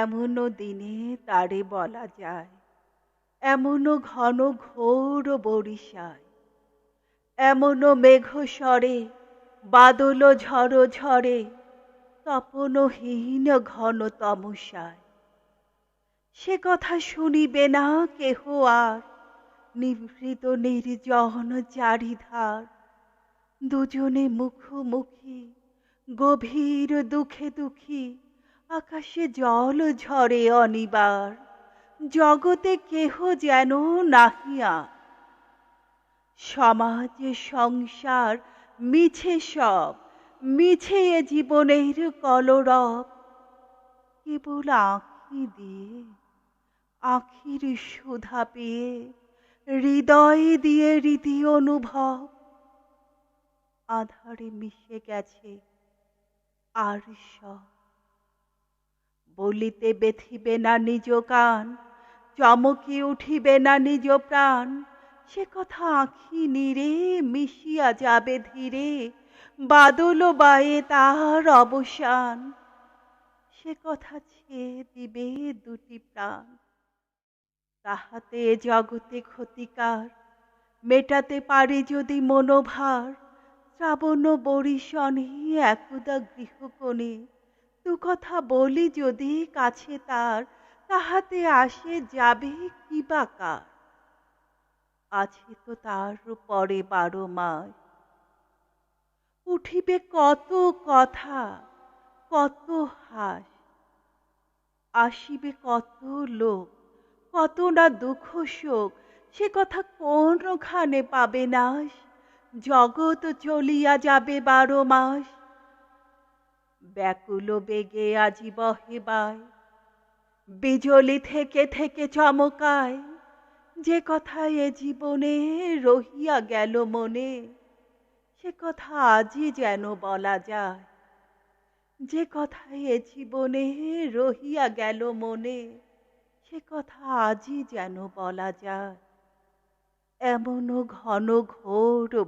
এমনও দিনে তারে বলা যায়, এমনও ঘন ঘোর বরিশায়, এমনও মেঘ স্বরে বাদল ঝড় ঝরে তপনহীন ঘন তমসায়। সে কথা শুনিবে না কেহ আর, নিভৃত নির্জন চারিধার। দুজনে মুখোমুখি, গভীর দুঃখে দুঃখী আকাশে জল ঝরে অনিবার, জগতে কেহ যেন নাহিয়া। সমাজ, সংসার মিছে সব, মিছে এ জীবনের কলরব। কেবল আঁখি দিয়ে, আখির সুধা পেয়ে, হৃদয় দিয়ে রীতি অনুভব। আধারে মিশে গেছে আর সব। বলিতে বেথিবে না নিজ কান চমকি উঠিবে না নিজ প্রাণ। সে কথা আঁখি নীরে মিশিয়া যাবে ধীরে, বাদল বায়ে তার অবসান। সে কথা ছেয়ে দিবে দুটি প্রাণ। তাহাতে জগতে ক্ষতিকার, মেটাতে পারে যদি মনোভার। শ্রাবণ বরিশনে একদা গৃহকোণে। দু কথা বলি যদি কাছে তার, তাহাতে আসে যাবে কি বা কার? আছে তো তার পরে বারো মাস। উঠিবে কত কথা, কত হাস। আসিবে কত লোক, কত না দুঃখ শোক, সে কথা কোনখানে পাবে নাশ? জগৎ চলিয়া যাবে বারো মাস। ব্যাকুল বেগে আজি বহেবায় বিজলি থেকে থেকে চমকায় যে কথা এ জীবনে রহিয়া গেল মনে, সে কথা আজই যেন বলা যায়। যে কথা এ জীবনে রহিয়া গেল মনে, সে কথা আজই যেন বলা যায়। এমনও ঘন ঘোর